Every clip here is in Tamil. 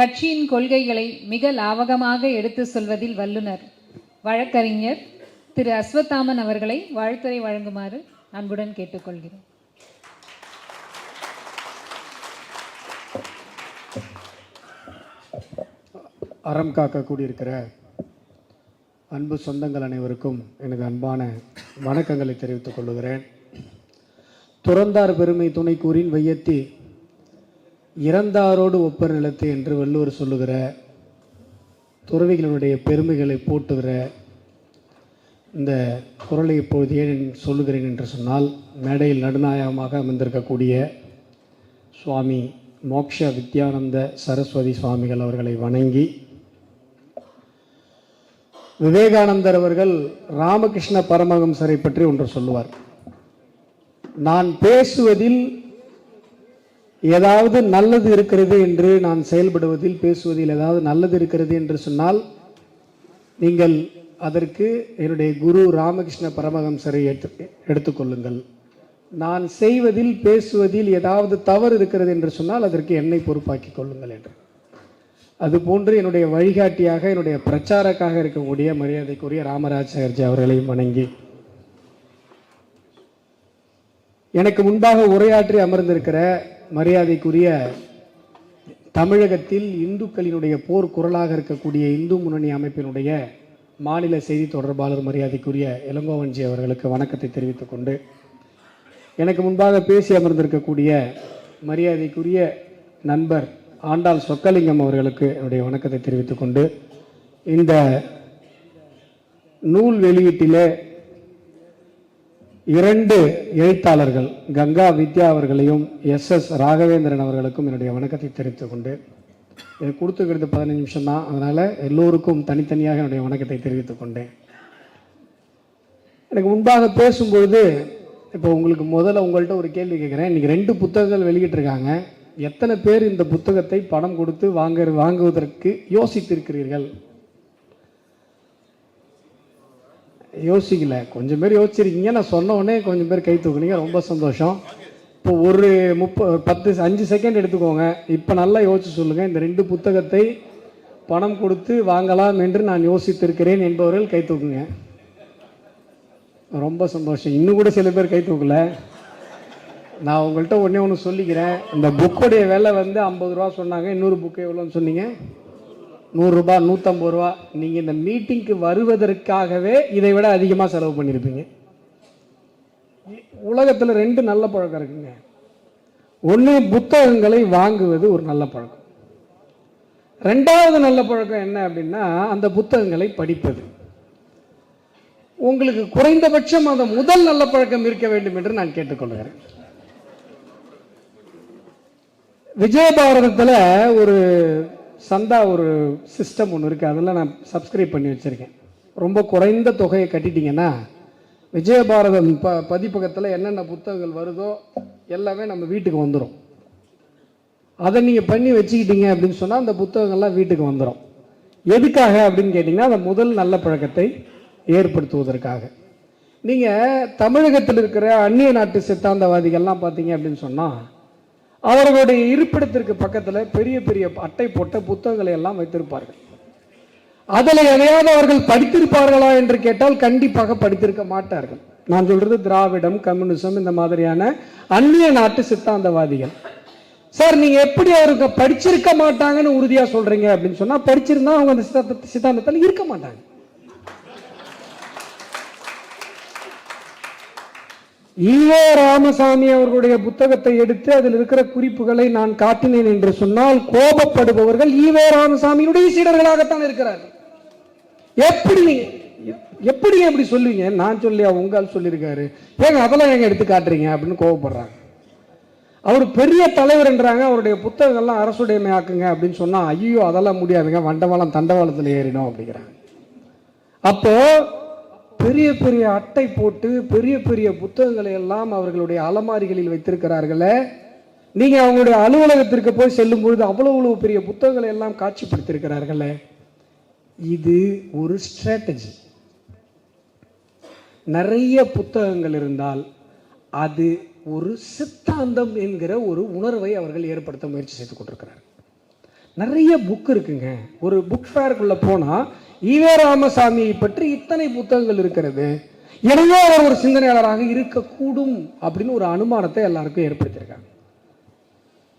கட்சியின் கொள்கைகளை மிக லாவகமாக எடுத்து சொல்வதில் வல்லுனர் வழக்கறிஞர் திரு அஸ்வத்தாமன் அவர்களை வாழ்த்துறை வழங்குமாறு அன்புடன் கேட்டுக்கொள்கிறேன். அறம் காக்க கூடியிருக்கிற அன்பு சொந்தங்கள் அனைவருக்கும் எனது அன்பான வணக்கங்களை தெரிவித்துக் கொள்கிறேன் துறந்தார் பெருமை துணை கூறின் வையத்தி இறந்தாரோடு ஒப்பர் நிலத்து என்று வள்ளுவர் சொல்லுகிற துறவிகளுடைய பெருமைகளை போட்டுகிற இந்த குரலை இப்பொழுது ஏன் சொல்லுகிறேன் என்று சொன்னால் மேடையில் நடுநாயகமாக அமர்ந்திருக்கக்கூடிய சுவாமி மோக்ஷ வித்யானந்த சரஸ்வதி சுவாமிகள் அவர்களை வணங்கி விவேகானந்தர் அவர்கள் ராமகிருஷ்ண பரமஹம்சரை பற்றி ஒன்று சொல்லுவார். நான் பேசுவதில் ஏதாவது நல்லது இருக்கிறது என்று நான் செயல்படுவதில் பேசுவதில் ஏதாவது நல்லது இருக்கிறது என்று சொன்னால் நீங்கள் அதற்கு என்னுடைய குரு ராமகிருஷ்ண பரமஹம்சரை எடுத்து எடுத்துக்கொள்ளுங்கள். நான் செய்வதில் பேசுவதில் ஏதாவது தவறு இருக்கிறது என்று சொன்னால் அதற்கு என்னை பொறுப்பாக்கி கொள்ளுங்கள் என்று. அதுபோன்று என்னுடைய வழிகாட்டியாக என்னுடைய பிரச்சாரக்காக இருக்கக்கூடிய மரியாதைக்குரிய ராமராஜர்ஜி அவர்களையும் வணங்கி எனக்கு முன்பாக உரையாற்றி அமர்ந்திருக்கிற மரியாதைக்குரிய தமிழகத்தில் இந்துக்களினுடைய போர் குரலாக இருக்கக்கூடிய இந்து முன்னணி அமைப்பினுடைய மாநில செய்தி தொடர்பாளர் மரியாதைக்குரிய இளங்கோவன்ஜி அவர்களுக்கு வணக்கத்தை தெரிவித்துக் கொண்டு எனக்கு முன்பாக பேசி அமர்ந்திருக்கக்கூடிய மரியாதைக்குரிய நண்பர் ஆண்டாள் சொக்கலிங்கம் அவர்களுக்கு என்னுடைய வணக்கத்தை தெரிவித்துக் கொண்டு இந்த நூல் வெளியீட்டிலே இரண்டு எழுத்தாளர்கள் கங்கா வித்யா அவர்களையும் எஸ் எஸ் ராகவேந்திரன் அவர்களுக்கும் என்னுடைய வணக்கத்தை தெரிவித்துக் கொண்டு எனக்கு கொடுத்துக்கிறது பதினஞ்சு நிமிஷம் தான் அதனால் எல்லோருக்கும் தனித்தனியாக என்னுடைய வணக்கத்தை தெரிவித்துக் கொண்டேன். எனக்கு முன்பாக பேசும்பொழுது இப்போ உங்களுக்கு முதல்ல உங்கள்கிட்ட ஒரு கேள்வி கேட்குறேன். இன்றைக்கி ரெண்டு புத்தகங்கள் வெளியிட்டிருக்காங்க. எத்தனை பேர் இந்த புத்தகத்தை பணம் கொடுத்து வாங்க வாங்குவதற்கு யோசித்திருக்கிறீர்கள்? யோசிக்கல. கொஞ்சம் பேர் யோசிச்சிருக்கீங்க. நான் சொன்ன உடனே கொஞ்சம் பேர் கை தூக்குனீங்க. ரொம்ப சந்தோஷம். இப்போ ஒரு முப்ப பத்து அஞ்சு செகண்ட் எடுத்துக்கோங்க. இப்போ நல்லா யோசிச்சு சொல்லுங்கள் இந்த ரெண்டு புத்தகத்தை பணம் கொடுத்து வாங்கலாம் என்று நான் யோசித்திருக்கிறேன் என்பவர்கள் கை தூக்குங்க. ரொம்ப சந்தோஷம். இன்னும் கூட சில பேர் கை தூக்கல. நான் உங்கள்கிட்ட ஒன்றே ஒன்று சொல்லிக்கிறேன். இந்த புக்குடைய விலை வந்து ஐம்பது ரூபா சொன்னாங்க. இன்னொரு புக்கு எவ்வளோன்னு சொன்னீங்க? நூறுரூபா நூற்றம்பது ரூபா நீங்கள் இந்த மீட்டிங்க்கு வருவதற்காகவே இதை விட அதிகமாக செலவு பண்ணியிருப்பீங்க உலகத்தில் ரெண்டு நல்ல பழக்கம் இருக்குங்க. ஒன்று புத்தகங்களை வாங்குவது ஒரு நல்ல பழக்கம். ரெண்டாவது நல்ல பழக்கம் என்ன அப்படின்னா அந்த புத்தகங்களை படிப்பது. உங்களுக்கு குறைந்தபட்சம் அந்த முதல் நல்ல பழக்கம் இருக்க வேண்டும் என்று நான் கேட்டுக்கொள்கிறேன். விஜயபாரதத்தில் ஒரு சந்தா ஒரு சிஸ்டம் ஒன்று இருக்குது அதெல்லாம் நான் சப்ஸ்கிரைப் பண்ணி வச்சுருக்கேன். ரொம்ப குறைந்த தொகையை கட்டிட்டீங்கன்னா விஜயபாரதம் ப பதிப்பகத்தில் என்னென்ன புத்தகங்கள் வருதோ எல்லாமே நம்ம வீட்டுக்கு வந்துடும் அதை நீங்கள் பண்ணி வச்சுக்கிட்டீங்க அப்படின்னு சொன்னால் அந்த புத்தகங்கள்லாம் வீட்டுக்கு வந்துடும் எதுக்காக அப்படின்னு கேட்டிங்கன்னா அந்த முதல் நல்ல பழக்கத்தை ஏற்படுத்துவதற்காக. நீங்கள் தமிழகத்தில் இருக்கிற அந்நிய நாட்டு சித்தாந்தவாதிகள்லாம் பார்த்தீங்க அப்படின்னு சொன்னால் அவர்களுடைய இருப்பிடத்திற்கு பக்கத்தில் பெரிய பெரிய அட்டை போட்ட புத்தகங்களை எல்லாம் வைத்திருப்பார்கள். அதில் எதையாவது அவர்கள் படித்திருப்பார்களா என்று கேட்டால் கண்டிப்பாக படித்திருக்க மாட்டார்கள். நான் சொல்றது திராவிடம் கம்யூனிசம் இந்த மாதிரியான அந்நிய நாட்டு சித்தாந்தவாதிகள். சார் நீங்க எப்படி அவருக்கு படிச்சிருக்க மாட்டாங்கன்னு உறுதியா சொல்றீங்க அப்படின்னு சொன்னா படிச்சிருந்தா அவங்க அந்த சித்தாந்த சித்தாந்தத்தில் இருக்க மாட்டாங்க. ஈவே ராமசாமி அவர்களுடைய புத்தகத்தை எடுத்து அதில் இருக்கிற குறிப்புகளை நான் காட்டினேன் என்று சொன்னால் கோபப்படுபவர்கள் ஈவே ராமசாமியினுடைய சீடர்களாகத்தான் இருக்கிறார்கள். எப்படி எப்படி எப்படி சொல்லுவீங்க? நான் சொல்லியா உங்கால் சொல்லியிருக்காரு. ஏங்க அதெல்லாம் எங்க எடுத்து காட்டுறீங்க அப்படின்னு கோபப்படுறாங்க. அவர் பெரிய தலைவர்ன்றாங்க அவருடைய புத்தகங்கள்லாம் அரசுடைமை ஆக்குங்க அப்படின்னு சொன்னா ஐயோ அதெல்லாம் முடியாதுங்க வண்டவாளம் தண்டவாளத்தில் ஏறினோம் அப்படிங்கிறாங்க. அப்போ பெரிய பெரிய அட்டை போட்டு பெரிய பெரிய புத்தகங்களை எல்லாம் அவர்களுடைய அலமாரிகளில் வைத்திருக்கிறார்களே. நீங்க அவங்களுடைய அலுவலகத்திற்கு போய் செல்லும் பொழுது அவ்வளோ அவ்வளவு பெரிய புத்தகங்களை எல்லாம் காட்சிப்படுத்தியிருக்கிறார்களே. இது ஒரு ஸ்ட்ராட்டஜி நிறைய புத்தகங்கள் இருந்தால் அது ஒரு சித்தாந்தம் என்கிற ஒரு உணர்வை அவர்கள் ஏற்படுத்த முயற்சி செய்து கொண்டிருக்கிறார் நிறைய புக் இருக்குங்க. ஒரு புக் ஃபேருக்குள்ளே போனால் ஈவே ராமசாமியை பற்றி இத்தனை புத்தகங்கள் இருக்கிறது. எனவே அவர் ஒரு சிந்தனையாளராக இருக்கக்கூடும் அப்படின்னு ஒரு அனுமானத்தை எல்லாருக்கும் ஏற்படுத்தியிருக்காங்க.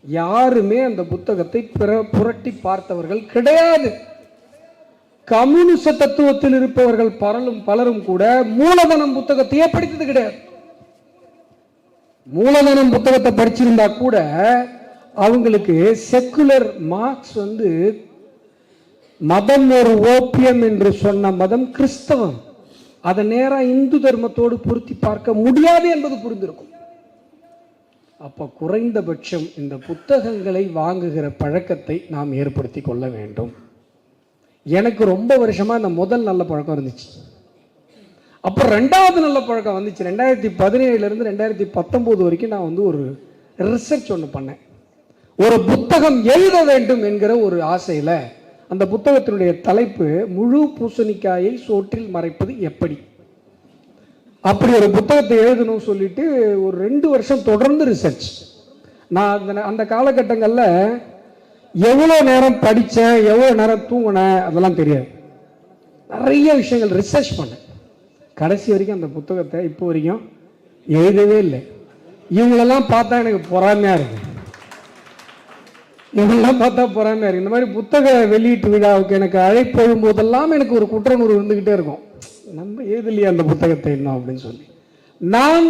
யாருமே அந்த புத்தகத்தை பிற- புரட்டி பார்த்தவர்கள் கிடையாது. கம்யூனிச தத்துவத்தில் இருப்பவர்கள் பலரும் பலரும் கூட மூலதனம் புத்தகத்தையே படித்தது கிடையாது. மூலதனம் புத்தகத்தை படிச்சிருந்தா கூட அவங்களுக்கு செக்குலர் மார்க்ஸ் வந்து மதம் ஒரு ஓப்பியம் என்று சொன்ன மதம் கிறிஸ்தவம். அதை நேராக இந்து தர்மத்தோடு பொருத்தி பார்க்க முடியாது என்பது புரிந்திருக்கும். அப்ப குறைந்தபட்சம் இந்த புத்தகங்களை வாங்குகிற பழக்கத்தை நாம் ஏற்படுத்தி கொள்ள வேண்டும். எனக்கு ரொம்ப வருஷமா இந்த முதல் நல்ல பழக்கம் இருந்துச்சு. அப்போ ரெண்டாவது நல்ல பழக்கம் வந்துச்சு. ரெண்டாயிரத்தி பதினேழுல இருந்து ரெண்டாயிரத்தி பத்தொன்பது வரைக்கும் நான் வந்து ஒரு ரிசர்ச் ஒன்று பண்ணேன். ஒரு புத்தகம் எழுத வேண்டும் என்கிற ஒரு ஆசையில அந்த புத்தகத்தினுடைய தலைப்பு முழு பூசணிக்காயை சோற்றில் மறைப்பது எப்படி? அப்படி ஒரு புத்தகத்தை எழுதணும்னு சொல்லிட்டு ஒரு ரெண்டு வருஷம் தொடர்ந்து ரிசர்ச் நான் அந்த அந்த காலகட்டங்களில் எவ்வளோ நேரம் படித்தேன் எவ்வளோ நேரம் தூங்கினேன் அதெல்லாம் தெரியாது. நிறைய விஷயங்கள் ரிசர்ச் பண்ணேன். கடைசி வரைக்கும் அந்த புத்தகத்தை இப்போ வரைக்கும் எழுதவே இல்லை. இவங்களெல்லாம் பார்த்தா எனக்கு பொறாமையாக இருக்குது இதெல்லாம் பார்த்தா பொறாமையாக இருக்கு இந்த மாதிரி புத்தக வெளியீட்டு விழாவுக்கு எனக்கு அழைப்பு போதெல்லாம் எனக்கு ஒரு குற்றநூறு இருந்துக்கிட்டே இருக்கும். நம்ம எழுதலையே அந்த புத்தகத்தை இன்னும் அப்படின்னு சொல்லி. நான்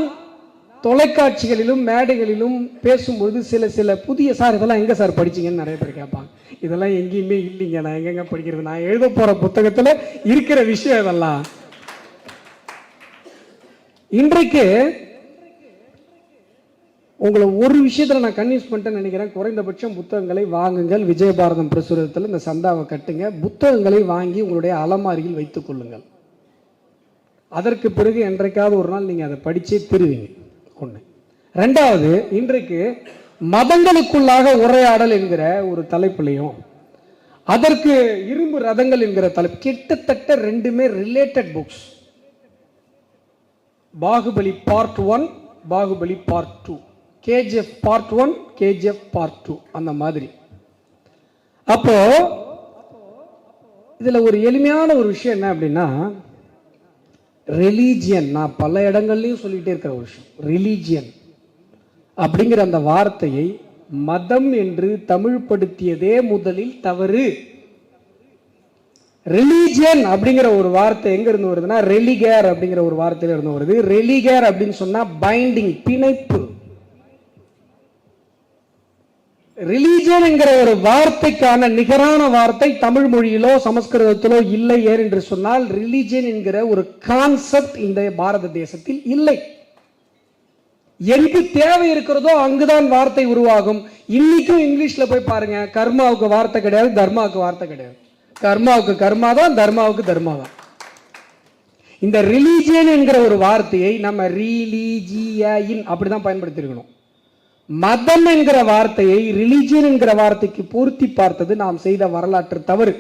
தொலைக்காட்சிகளிலும் மேடைகளிலும் பேசும்பொழுது சில சில புதிய சார் இதெல்லாம் எங்கே சார் படிச்சிங்கன்னு நிறைய பேர் கேட்பாங்க. இதெல்லாம் எங்கேயுமே இல்லைங்க. நான் எங்கெங்க படிக்கிறது? நான் எழுத போகிற புத்தகத்தில் இருக்கிற விஷயம் இதெல்லாம். இன்றைக்கு உங்களை ஒரு விஷயத்தில் நான் கன்வின்ஸ் பண்ணிட்டேன்னு நினைக்கிறேன். குறைந்தபட்சம் புத்தகங்களை வாங்குங்கள். விஜயபாரதம் பிரசுரத்தில் இந்த சந்தாவை கட்டுங்க. புத்தகங்களை வாங்கி உங்களுடைய அலமாரியில் வைத்துக் கொள்ளுங்கள். அதற்கு பிறகு என்றைக்காவது ஒரு நாள் நீங்கள் அதை படித்தே திருவீங்க. ஒன்று ரெண்டாவது இன்றைக்கு மதங்களுக்குள்ளாக உரையாடல் என்கிற ஒரு தலைப்புலையும் அதற்கு இரும்பு ரதங்கள் என்கிற தலைப்பு கிட்டத்தட்ட ரெண்டுமே related books Baahubali part one Baahubali part two KGF part one KGF part two அந்த மாதிரி. அப்போ இதில் ஒரு எளிமையான ஒரு விஷயம் என்ன அப்படின்னா ரிலீஜியன் நான் பல இடங்கள்லையும் சொல்லிகிட்டே இருக்கிற ஒரு விஷயம். ரிலீஜியன் அப்படிங்கிற அந்த வார்த்தையை மதம் என்று தமிழ்படுத்தியதே முதலில் தவறு. ரிலீஜியன் அப்படிங்கிற ஒரு வார்த்தை எங்க இருந்து வருதுன்னா ரெலிகேர் அப்படிங்கிற ஒரு வார்த்தையில இருந்து வருது. ரெலிகேர் அப்படின்னு சொன்னா பைண்டிங் பிணைப்பு. ரிலீஜியன்ங்கிற ஒரு வார்த்தைக்கான நிகரான வார்த்தை தமிழ் மொழியிலோ சமஸ்கிருதத்திலோ இல்லை ஏன் என்று சொன்னால் ரிலீஜியன் என்கிற ஒரு கான்செப்ட் இந்த பாரத தேசத்தில் இல்லை. எங்கு தேவை இருக்கிறதோ அங்குதான் வார்த்தை உருவாகும். இன்னைக்கும் இங்கிலீஷ்ல போய் பாருங்க கர்மாவுக்கு வார்த்தை கிடையாது தர்மாவுக்கு வார்த்தை கிடையாது. கர்மாவுக்கு கர்மா தான் தர்மாவுக்கு தர்மா தான். இந்த ரிலீஜியன் என்கிற ஒரு வார்த்தையை நம்ம ரீலீஜியின் அப்படிதான் பயன்படுத்தியிருக்கணும். மதம் என்கிற வார்த்தையை ரிலிஜியன் என்கிற வார்த்தைக்கு பூர்த்தி பார்த்தது நாம் செய்த வரலாற்று தவறு.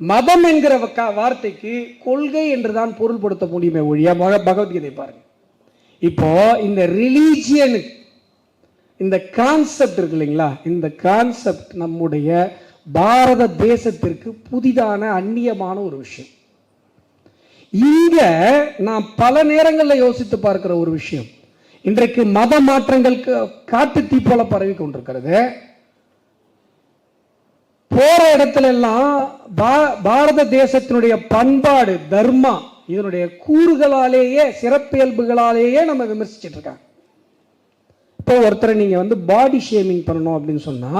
மதம் என்கிற வார்த்தைக்கு கொள்கை என்றுதான் பொருள்படுத்த முடியுமே ஒழிய பகவத்கீதை பாருங்க. இப்போ இந்த ரிலீஜியனு இந்த கான்செப்ட் இருக்கு இல்லைங்களா? இந்த கான்செப்ட் நம்முடைய பாரத தேசத்திற்கு புதிதான அந்நியமான ஒரு விஷயம். இங்க நான் பல நேரங்களில் யோசித்து பார்க்கிற ஒரு விஷயம். இன்றைக்கு மத மாற்றங்கள் க- காட்டு தீ போல பரவி கொண்டிருக்கிறது. போற இடத்துல எல்லாம் பா- பாரத தேசத்தினுடைய பண்பாடு தர்மா இதனுடைய கூறுகளாலேயே சிறப்பியல்புகளாலேயே நம்ம விமர்சிச்சிட்டு இருக்காங்க. இப்போ ஒருத்தரை நீங்க வந்து பாடி ஷேமிங் பண்ணணும் அப்படின்னு சொன்னா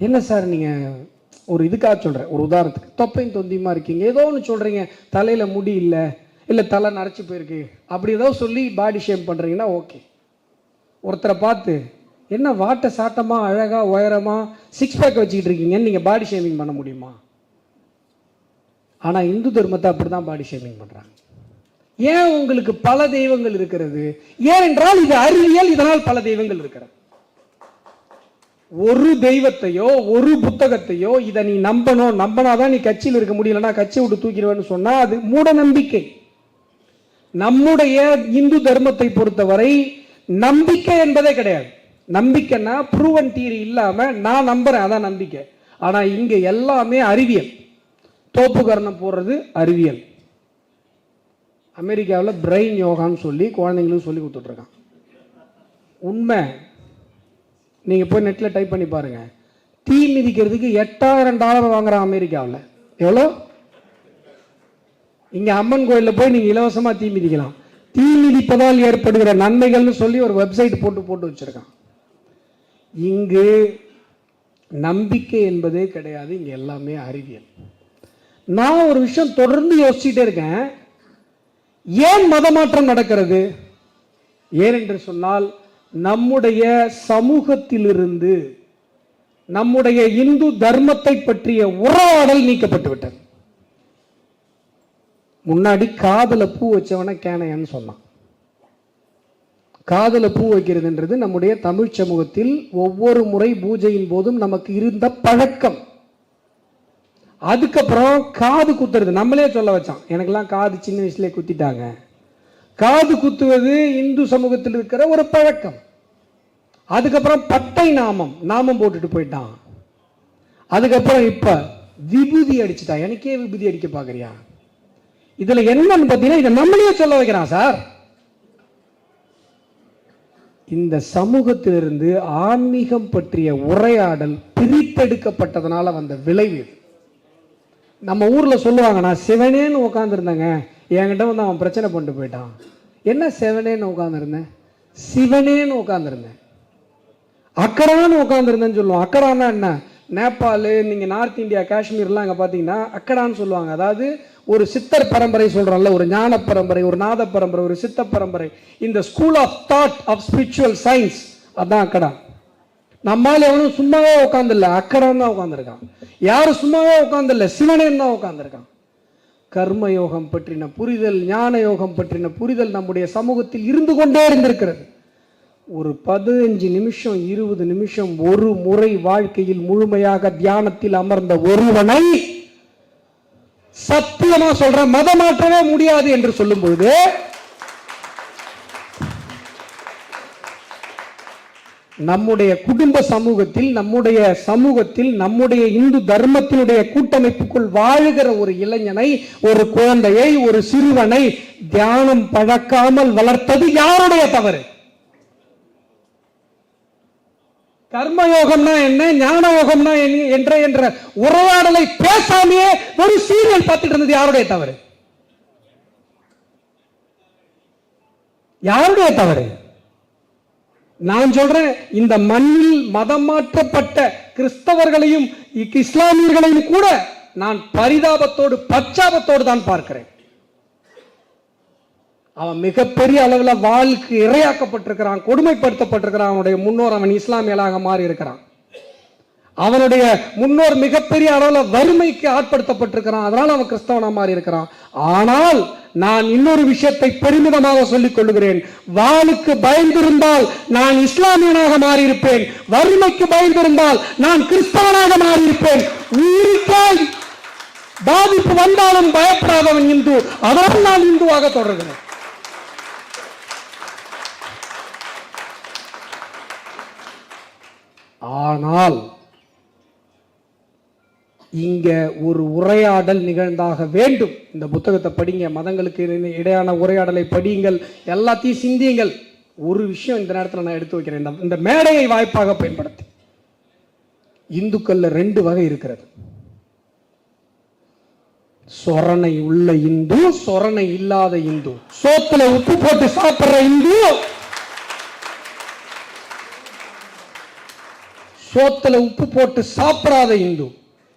என்ன சார் நீங்க ஒரு இதுக்காக சொல்றேன் ஒரு உதாரணத்துக்கு தொப்பையும் தொந்தியுமா இருக்கீங்க? ஏதோ ஒன்று சொல்றீங்க தலையில முடி இல்லை இல்லை தலை நரைச்சி போயிருக்கு. அப்படி ஏதோ சொல்லி பாடி ஷேம் பண்ணுறீங்கன்னா ஓகே ஒருத்தரை பார்த்து என்ன வாட்ட சாட்டமாக அழகாக உயரமாக சிக்ஸ் பேக் வச்சுக்கிட்டு இருக்கீங்கன்னு நீங்கள் பாடி ஷேமிங் பண்ண முடியுமா? ஆனால் இந்து தர்மத்தை அப்படி தான் பாடி ஷேமிங் பண்ணுறாங்க ஏன் உங்களுக்கு பல தெய்வங்கள் இருக்கிறது? ஏனென்றால் இது அறிவியல் இதனால் பல தெய்வங்கள் இருக்கிறது. ஒரு தெய்வத்தையோ ஒரு புத்தகத்தையோ இதை நீ நம்பணும். நம்பினாதான் நீ கட்சியில் இருக்க முடியலன்னா கட்சி விட்டு தூக்கிடுவேன்னு சொன்னா அது மூட நம்பிக்கை நம்முடைய இந்து தர்மத்தை பொறுத்தவரை நம்பிக்கை என்பதே கிடையாது. நம்பிக்கைன்னா ப்ரூவன் தியரி இல்லாம நான் நம்புறேன் அதான் நம்பிக்கை. ஆனா இங்க எல்லாமே அறிவியல். தோப்புக்கரணம் போடுறது அறிவியல். அமெரிக்காவில் பிரெயின் யோகான்னு சொல்லி குழந்தைங்களுக்கு சொல்லி கொடுத்துட்ருக்கான் உண்மை. நீங்கள் போய் நெட்டில் டைப் பண்ணி பாருங்க. தீ மிதிக்கிறதுக்கு எட்டாயிரம் டாலர் வாங்குறான் அமெரிக்காவில். எவ்வளோ இங்கே அம்மன் கோயிலில் போய் நீங்கள் இலவசமாக தீ மிதிக்கலாம். தீ மிதிப்பதால் ஏற்படுகிற நன்மைகள்னு சொல்லி ஒரு வெப்சைட் போட்டு போட்டு வச்சுருக்கான். இங்கு நம்பிக்கை என்பதே கிடையாது இங்கே எல்லாமே அறிவியல். நான் ஒரு விஷயம் தொடர்ந்து யோசிச்சுட்டே இருக்கேன். ஏன் மதமாற்றம் நடக்கிறது? ஏனென்று சொன்னால் நம்முடைய சமூகத்திலிருந்து நம்முடைய இந்து தர்மத்தை பற்றிய உரையாடல் நீக்கப்பட்டு விட்டது முன்னாடி காதுல பூ வச்சவன கேனையன்னு சொன்னான். காதுல பூ வைக்கிறதுன்றது நம்முடைய தமிழ் சமூகத்தில் ஒவ்வொரு முறை பூஜையின் போதும் நமக்கு இருந்த பழக்கம். அதுக்கப்புறம் காது குத்துறது நம்மளே சொல்ல வச்சான். எனக்கெல்லாம் காது சின்ன வயசுலயே குத்திட்டாங்க. காது குத்துவது இந்து சமூகத்தில் இருக்கிற ஒரு பழக்கம். அதுக்கப்புறம் பட்டை நாமம் நாமம் போட்டுட்டு போயிட்டான். அதுக்கப்புறம் இப்ப விபூதி அடிச்சுட்டான் எனக்கே விபூதி அடிக்க பாக்குறியா? இதுல என்னன்னு பார்த்தீங்கன்னா இதை நம்மளே சொல்ல வைக்கிறான் சார். இந்த சமூகத்திலிருந்து ஆன்மீகம் பற்றிய உரையாடல் பிரித்தெடுக்கப்பட்டதனால வந்த விளைவு இது. நம்ம ஊர்ல சொல்லுவாங்க நான் சிவனேன்னு உட்காந்துருந்தேங்க என்கிட்ட வந்து அவன் பிரச்சனை பண்ணிட்டு போயிட்டான். என்ன சிவனேன்னு உட்காந்துருந்தேன் சிவனேன்னு உட்காந்துருந்தேன் அக்கரான்னு உட்காந்துருந்தேன்னு சொல்லுவோம். அக்கடான்னா என்ன? நேபாள் நீங்க நார்த் இந்தியா காஷ்மீர்லாம் அங்க பாத்தீங்கன்னா அக்கடான்னு சொல்லுவாங்க. அதாவது ஒரு சித்தர் பரம்பரை சொல்கிறோம்ல ஒரு ஞான பரம்பரை ஒரு நாத பரம்பரை ஒரு சித்த பரம்பரை. இந்த school of thought of spiritual science அதான் அக்கடா. நம்மால் எவனும் சும்மாவே உட்காந்துல்ல அக்கடான்னு தான் உட்காந்துருக்கான் யாரும் சும்மாவே உட்காந்துல்ல சிவனேன்னு தான் உட்காந்துருக்கான் கர்ம யோகம் பற்றின புரிதல் ஞான யோகம் பற்றின புரிதல் நம்முடைய சமூகத்தில் இருந்து கொண்டே இருந்திருக்கிறது. ஒரு பதினஞ்சு நிமிஷம் இருபது நிமிஷம் ஒரு முறை வாழ்க்கையில் முழுமையாக தியானத்தில் அமர்ந்த ஒருவனை சத்தியமா சொல்ற மதமாற்றவே முடியாது என்று சொல்லும் பொழுது நம்முடைய குடும்ப சமூகத்தில் நம்முடைய சமூகத்தில் நம்முடைய இந்து தர்மத்தினுடைய கூட்டமைப்புக்குள் வாழுகிற ஒரு இளைஞனை ஒரு குழந்தையை ஒரு சிறுவனை தியானம் பழக்காமல் வளர்த்தது யாருடைய தவறு? கர்மயோகம்னா என்ன ஞான யோகம்னா என்ன என்ற என்ற உரையாடலை பேசாமையே ஒரு சீரியல் பார்த்துட்டு இருந்தது யாருடைய தவறு? யாருடைய தவறு? நான் சொல்றேன் இந்த மண்ணில் மதம் மாற்றப்பட்ட கிறிஸ்தவர்களையும் இஸ்லாமியர்களையும் கூட நான் பரிதாபத்தோடு பச்சாபத்தோடு தான் பார்க்கிறேன். அவன் மிகப்பெரிய அளவில் வாழ்க்கு இரையாக்கப்பட்டிருக்கிறான் கொடுமைப்படுத்தப்பட்டிருக்கிறான் அவனுடைய முன்னோர் அவன் இஸ்லாமியலாக மாறி இருக்கிறான் அவனுடைய முன்னோர் மிகப்பெரிய அளவில் வறுமைக்கு ஆட்படுத்தப்பட்டிருக்கிறான் அதனால் அவன் கிறிஸ்தவனா மாறி இருக்கிறான் ஆனால் நான் இன்னொரு விஷயத்தை பெருமிதமாக சொல்லிக் கொள்கிறேன் வாளுக்கு பயந்திருந்தால் நான் இஸ்லாமியனாக மாறியிருப்பேன் வறுமைக்கு பயந்திருந்தால் நான் கிறிஸ்தவனாக மாறியிருப்பேன். உயிருக்காய் பாதிப்பு வந்தாலும் பயப்படாதவன் இந்து அதனால் நான் இந்துவாக தொடர்கிறேன். ஆனால் இங்க ஒரு உரையாடல் நிகழ்ந்தாக வேண்டும். இந்த புத்தகத்தை படிங்க. மதங்களுக்கு இடையான உரையாடலை படியுங்கள். எல்லாத்தையும் சிந்தியுங்கள். ஒரு விஷயம் இந்த நேரத்தில் நான் எடுத்து வைக்கிறேன். இந்த- இந்த மேடையை வாய்ப்பாக பயன்படுத்தி. இந்துக்கள்ல ரெண்டு வகை இருக்கிறது. சொரணை உள்ள இந்து சொரணை இல்லாத இந்து. சோத்துல உப்பு போட்டு சாப்பிடுற இந்து சோத்துல உப்பு போட்டு சாப்பிடாத இந்து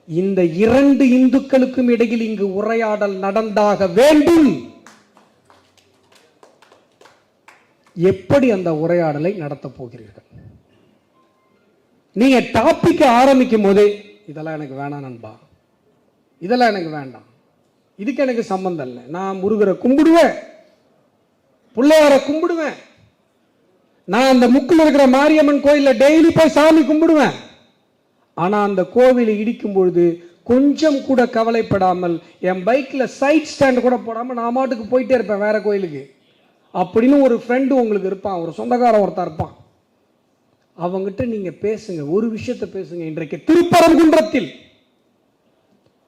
இந்த இரண்டு இந்துக்களுக்கும் இடையில் இங்கு உரையாடல் நடந்தாக வேண்டும். எப்படி அந்த உரையாடலை நடத்தப் போகிறீர்கள்? நீங்க டாபிக் ஆரம்பிக்கும் போதே இதெல்லாம் எனக்கு வேணாம் நண்பா. இதெல்லாம் எனக்கு வேண்டாம். இதுக்கு எனக்கு சம்பந்தம் இல்லை. நான் முருகரை கும்பிடுவேன். பிள்ளையாரை கும்பிடுவேன். நான் அந்த முக்கில் இருக்கிற மாரியம்மன் கோயிலில் டெய்லி போய் சாமி கும்பிடுவேன். ஆனால் அந்த கோவிலை இடிக்கும் பொழுது கொஞ்சம் கூட கவலைப்படாமல் என் பைக்கில் சைட் ஸ்டாண்ட் கூட போடாமல் நான் மாட்டுக்கு போயிட்டே இருப்பேன் வேற கோயிலுக்கு. அப்படின்னு ஒரு ஃப்ரெண்டு உங்களுக்கு இருப்பான் ஒரு சொந்தக்காரன் ஒருத்தர் இருப்பான். அவங்ககிட்ட நீங்கள் பேசுங்க ஒரு விஷயத்தை பேசுங்க இன்றைக்கு திருப்பரங்குன்றத்தில்.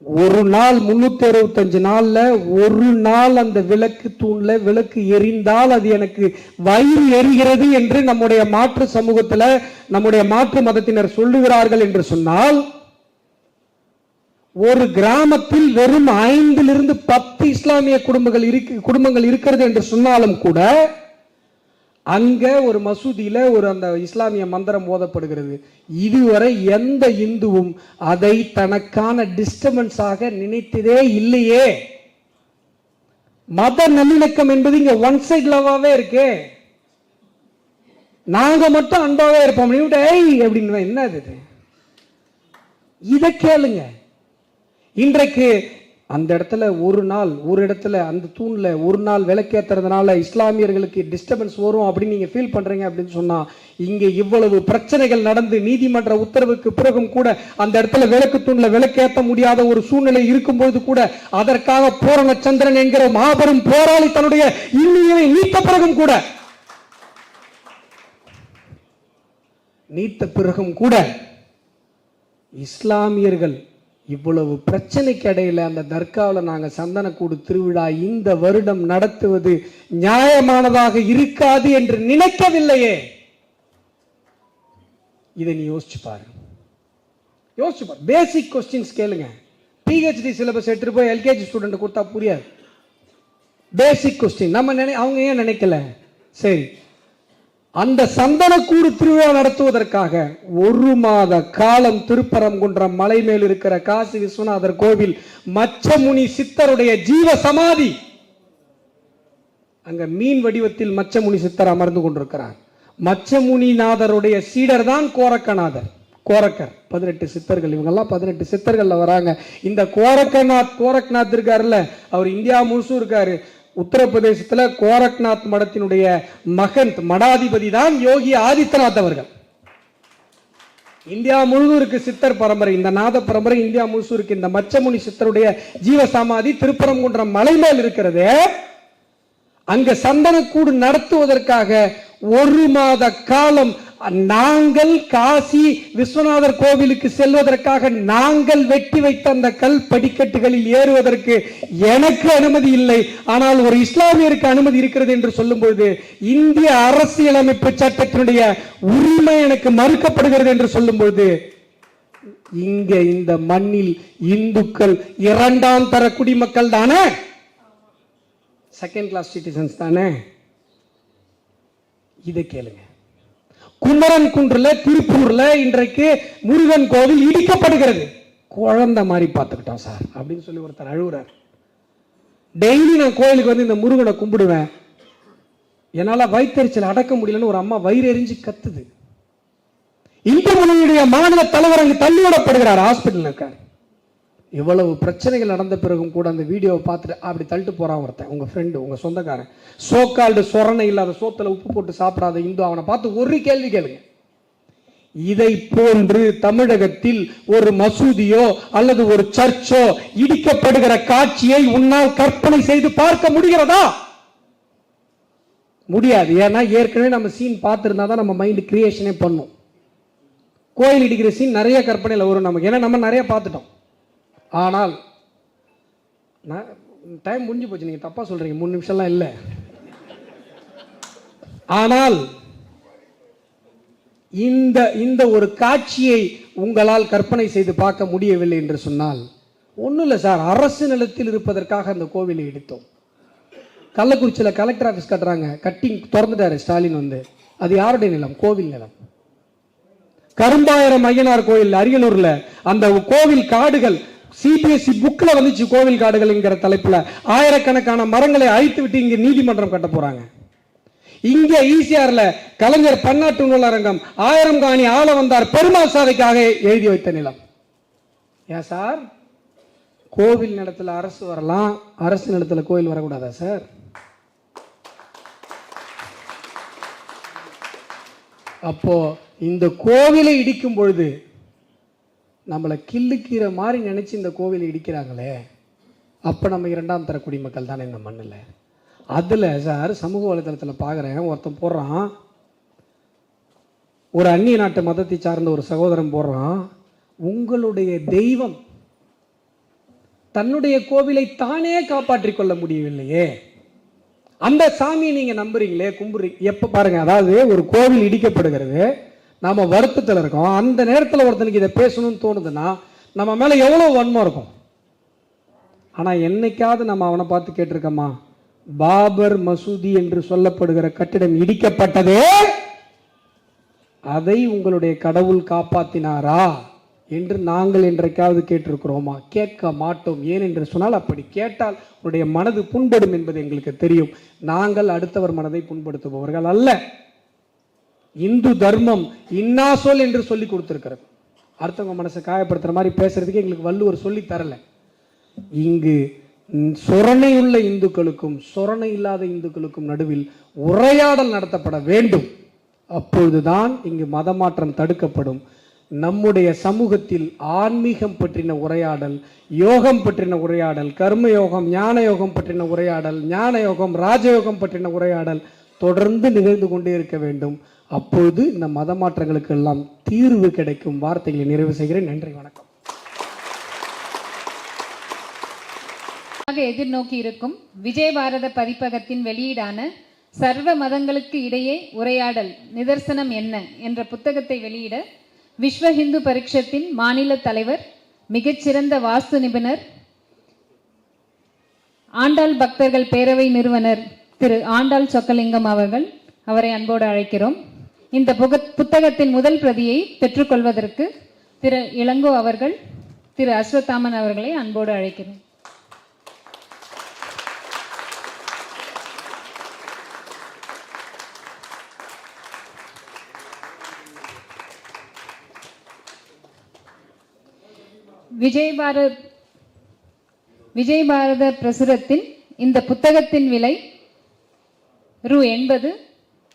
ஒரு நாள் முன்னூத்தி அறுபத்தஞ்சு நாள்ல ஒரு நாள் அந்த விளக்கு தூண்ல விளக்கு எரிந்தால் அது எனக்கு வயிறு எரிகிறது என்று நம்முடைய மாற்று சமூகத்துல நம்முடைய மாற்று மதத்தினர் சொல்லுகிறார்கள் என்று சொன்னால் ஒரு கிராமத்தில் வெறும் ஐந்திலிருந்து பத்து இஸ்லாமிய குடும்பங்கள் இருக்கு குடும்பங்கள் இருக்கிறது என்று சொன்னாலும் கூட அங்க ஒரு மசூதியில ஒரு அந்த இஸ்லாமிய மந்திரம் ஓதப்படுகிறது. இதுவரை எந்த இந்துவும் அதை தனக்கான டிஸ்டர்பன்ஸாக நினைத்ததே இல்லையே. மத நல்லிணக்கம் என்பது இங்க ஒன் சைட் லவ்வாகவே இருக்கே. நாங்க மட்டும் அன்பாவே இருப்போம். நீ ஏய் அப்படின்னு என்ன இது? இதை கேளுங்க. இன்றைக்கு அந்த இடத்துல ஒரு நாள் ஒரு இடத்துல அந்த தூண்ல ஒரு நாள் விளக்கேத்துறதுனால இஸ்லாமியர்களுக்கு டிஸ்டர்பன்ஸ் வரும் அப்படின்னு நீங்க ஃபீல் பண்றீங்க அப்படின்னு சொன்னால் இங்கே இவ்வளவு பிரச்சனைகள் நடந்து நீதிமன்ற உத்தரவுக்கு பிறகும் கூட அந்த இடத்துல விளக்கு தூண்ல விளக்கேற்ற முடியாத ஒரு சூழ்நிலை இருக்கும்போது கூட அதற்காக பூரணச்சந்திரன் என்கிற மாபெரும் போராளி தன்னுடைய இன்னியை நீத்த பிறகும் கூட நீத்த பிறகும் கூட இஸ்லாமியர்கள் இவ்வளவு பிரச்சனைக்கு இடையில அந்த தர்காவில் நாங்கள் சந்தனக்கூடு திருவிழா இந்த வருடம் நடத்துவது நியாயமானதாக இருக்காது என்று நினைக்கவில்லையே. இதை நீ யோசிச்சு பாரு. யோசிச்சு பாரு. பேசிக் கொஸ்டின்ஸ் கேளுங்க. பிஹெச்டி சிலபஸ் எடுத்துட்டு போய் எல்கேஜி ஸ்டூடெண்ட் கொடுத்தா புரியாது. பேசிக் கொஸ்டின் நம்ம நினை அவங்க ஏன் நினைக்கல? சரி. அந்த சந்தனக்கூடு திருவிழா நடத்துவதற்காக ஒரு மாத காலம் திருப்பரங்குன்றம் மலை மேல் இருக்கிற காசி விஸ்வநாதர் கோவில் மச்சமுனி சித்தருடைய ஜீவ சமாதி. அங்க மீன் வடிவத்தில் மச்சமுனி சித்தர் அமர்ந்து கொண்டிருக்கிறார். மச்சமுனிநாதருடைய சீடர் தான் கோரக்கநாதர். கோரக்கர். பதினெட்டு சித்தர்கள். இவங்கெல்லாம் பதினெட்டு சித்தர்கள்ல வராங்க. இந்த கோரக்கநாத் கோரக்நாத் இருக்காருல்ல அவர் இந்தியா முழுசும் இருக்காரு. உத்தரப்பிரதேசத்தில் கோரக்நாத் மடத்தினுடைய மகந்த் மடாதிபதி தான் யோகி ஆதித்யநாத் அவர்கள். இந்தியா முழுதும் இருக்கு சித்தர் பரம்பரை இந்த நாத பரம்பரை இந்தியா முழுசும் இருக்கு இந்த மச்சமுனி சித்தருடைய ஜீவசமாதி திருப்பரங்குன்றம் மலை மேல் இருக்கிறது. அங்க சந்தனக்கூடு நடத்துவதற்காக ஒரு மாத காலம் நாங்கள் காசி விஸ்வநாதர் கோவிலுக்கு செல்வதற்காக நாங்கள் வெட்டி வைத்த அந்த கல் படிக்கட்டுகளில் ஏறுவதற்கு எனக்கு அனுமதி இல்லை. ஆனால் ஒரு இஸ்லாமியருக்கு அனுமதி இருக்கிறது என்று சொல்லும்போது இந்திய அரசியலமைப்பு சட்டத்தினுடைய உரிமை எனக்கு மறுக்கப்படுகிறது என்று சொல்லும்போது இங்க இந்த மண்ணில் இந்துக்கள் இரண்டாம் தர குடிமக்கள் தானே? செகண்ட் கிளாஸ் சிட்டிசன்ஸ் தானே? இதை கேளுங்க. குமரன் குன்றுல திருப்பூர்ல இன்றைக்கு முருகன் கோவில் இடிக்கப்படுகிறது. குழந்தை மாதிரி பார்த்துக்கிட்டோம் சார் அப்படின்னு சொல்லி ஒருத்தர் அழுகுறார் டெய்லி நான் கோயிலுக்கு வந்து இந்த முருகனை கும்பிடுவேன். என்னால் வயிற்றுச்சல் அடக்க முடியலன்னு ஒரு அம்மா வயிறு எரிஞ்சு கத்துது. இந்து முன்னணியுடைய மாநில தலைவர் அங்கு தள்ளி விடப்படுகிறார் ஹாஸ்பிட்டல் இருக்கார். இவ்வளவு பிரச்சனைகள் நடந்த பிறகும் கூட அந்த வீடியோவை பார்த்துட்டு அப்படி தள்ளிட்டு போகிறான் ஒருத்தன் உங்கள் ஃப்ரெண்டு உங்கள் சொந்தக்காரன். சோக்கால்டு சொரணை இல்லாத சோத்தில் உப்பு போட்டு சாப்பிடாத இந்து அவனை பார்த்து ஒரு கேள்வி கேளுங்க. இதை போன்று தமிழகத்தில் ஒரு மசூதியோ அல்லது ஒரு சர்ச்சோ இடிக்கப்படுகிற காட்சியை உன்னால் கற்பனை செய்து பார்க்க முடிகிறதா? முடியாது. ஏன்னா ஏற்கனவே நம்ம சீன் பார்த்துருந்தா தான் நம்ம மைண்ட் கிரியேஷனே பண்ணும். கோயில் இடிக்கிற சீன் நிறைய கற்பனையில் வரும் நமக்கு. ஏன்னா நம்ம நிறைய பார்த்துட்டோம். ஆனால் நான் டைம் முடிஞ்சு போச்சு. நீங்கள் தப்பாக சொல்கிறீங்க மூணு நிமிஷம்லாம் இல்லை. ஆனால் இந்த இந்த ஒரு காட்சியை உங்களால் கற்பனை செய்து பார்க்க முடியவில்லை என்று சொன்னால் ஒன்றும் இல்லை சார். அரசு நிலத்தில் இருப்பதற்காக அந்த கோவிலை எடுத்தோம். கள்ளக்குறிச்சியில் கலெக்டர் ஆஃபீஸ் கட்டுறாங்க. கட்டிங் திறந்துட்டாரு ஸ்டாலின் வந்து. அது யாருடைய நிலம்? கோவில் நிலம். கரும்பாயிரம் ஐயனார் கோயில் அரியலூரில் அந்த கோவில் காடுகள் சிபிஎஸ்சி புக்கில் வந்துச்சு கோவில் காடுகள்ங்கிற தலைப்பில். ஆயிரக்கணக்கான மரங்களை அழித்து விட்டு இங்கே நீதிமன்றம் கட்ட போகிறாங்க இங்கே ஈசிஆரில் கலைஞர் பன்னாட்டு நூலரங்கம் ஆயிரம் காணி ஆள வந்தார் பெருமாள் சாதைக்காக எழுதி வைத்த நிலம். ஏன் சார்? கோவில் நிலத்தில் அரசு வரலாம். அரசு நிலத்தில் கோவில் வரக்கூடாதா சார்? அப்போ இந்த கோவிலை இடிக்கும் பொழுது நம்மளை கிள்ளுக்கிற மாதிரி நினச்சி இந்த கோவில் இடிக்கிறாங்களே அப்போ நம்ம இரண்டாம் தர குடிமக்கள் தானே இந்த மண்ணில். அதில் சார் சமூக வலைதளத்தில் பார்க்குறேன் ஒருத்தன் போடுறான். ஒரு அந்நிய நாட்டு மதத்தை சார்ந்த ஒரு சகோதரன் போடுறான். உங்களுடைய தெய்வம் தன்னுடைய கோவிலை தானே காப்பாற்றிக் கொள்ள முடியவில்லையே. அந்த சாமியை நீங்கள் நம்புறீங்களே கும்புறீங்க எப்போ பாருங்கள் அதாவது ஒரு கோவில் இடிக்கப்படுகிறது. நாம வருத்தத்தில் இருக்கோம். அந்த நேரத்தில் ஒருத்தனுக்கு இதை பேசணும்னு தோணுதுன்னா நம்ம மேல எவ்வளவு வன்மம் இருக்கும்? ஆனா என்னைக்காவது நம்ம அவனை பார்த்து கேட்டிருக்கோமா? பாபர் மசூதி என்று சொல்லப்படுகிற கட்டிடம் இடிக்கப்பட்டதே அதை உங்களுடைய கடவுள் காப்பாத்தினாரா? என்று நாங்கள் என்றைக்காவது கேட்டிருக்கிறோமா? கேட்க மாட்டோம். ஏன் என்று சொன்னால் அப்படி கேட்டால் உடைய மனது புண்படும் என்பது எங்களுக்கு தெரியும். நாங்கள் அடுத்தவர் மனதை புண்படுத்துபவர்கள் அல்ல. இந்து தர்மம் இன்னா சொல் என்று சொல்லி கொடுத்துருக்கிறது. அடுத்தவங்க மனசை காயப்படுத்துகிற மாதிரி பேசுறதுக்கு எங்களுக்கு வள்ளுவர் சொல்லி தரல. இங்கு சொரணையுள்ள இந்துக்களுக்கும் சொரணை இல்லாத இந்துக்களுக்கும் நடுவில் உரையாடல் நடத்தப்பட வேண்டும். அப்பொழுதுதான் இங்கு மதமாற்றம் தடுக்கப்படும். நம்முடைய சமூகத்தில் ஆன்மீகம் பற்றின உரையாடல் யோகம் பற்றின உரையாடல் கர்ம யோகம் ஞான யோகம் பற்றின உரையாடல் ஞான யோகம் ராஜயோகம் பற்றின உரையாடல் தொடர்ந்து நிகழ்ந்து கொண்டே இருக்க வேண்டும். அப்பொழுது இந்த மதமாற்றங்களுக்கு எல்லாம் தீர்வு கிடைக்கும் வார்த்தைகளை நிறைவு செய்கிறேன். நன்றி வணக்கம். ஆக எதிர்நோக்கி இருக்கும் விஜய பாரத பதிப்பகத்தின் வெளியீடான சர்வ மதங்களுக்கு இடையே உரையாடல் நிதர்சனம் என்ன என்ற புத்தகத்தை வெளியிட விஸ்வ ஹிந்து பரிஷத்தின் மாநில தலைவர் மிகச்சிறந்த வாஸ்து நிபுணர் ஆண்டாள் பக்தர்கள் பேரவை நிறுவனர் திரு ஆண்டாள் சொக்கலிங்கம் அவர்கள் அவரை அன்போடு அழைக்கிறோம். இந்த புக- புத்தகத்தின் முதல் பிரதியை பெற்றுக்கொள்வதற்கு திரு இளங்கோ அவர்கள் திரு அஸ்வத்தாமன் அவர்களை அன்போடு அழைக்கிறேன். விஜய் பாரத் விஜய் பாரத பிரசுரத்தின் இந்த புத்தகத்தின் விலை ரூ எண்பது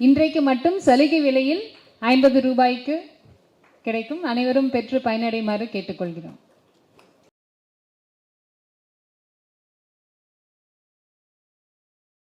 இன்றைக்கு மட்டும் சலுகை விலையில் ஐம்பது ரூபாய்க்கு கிடைக்கும். அனைவரும் பெற்று பயனடையுமாறு கேட்டுக்கொள்கிறோம்.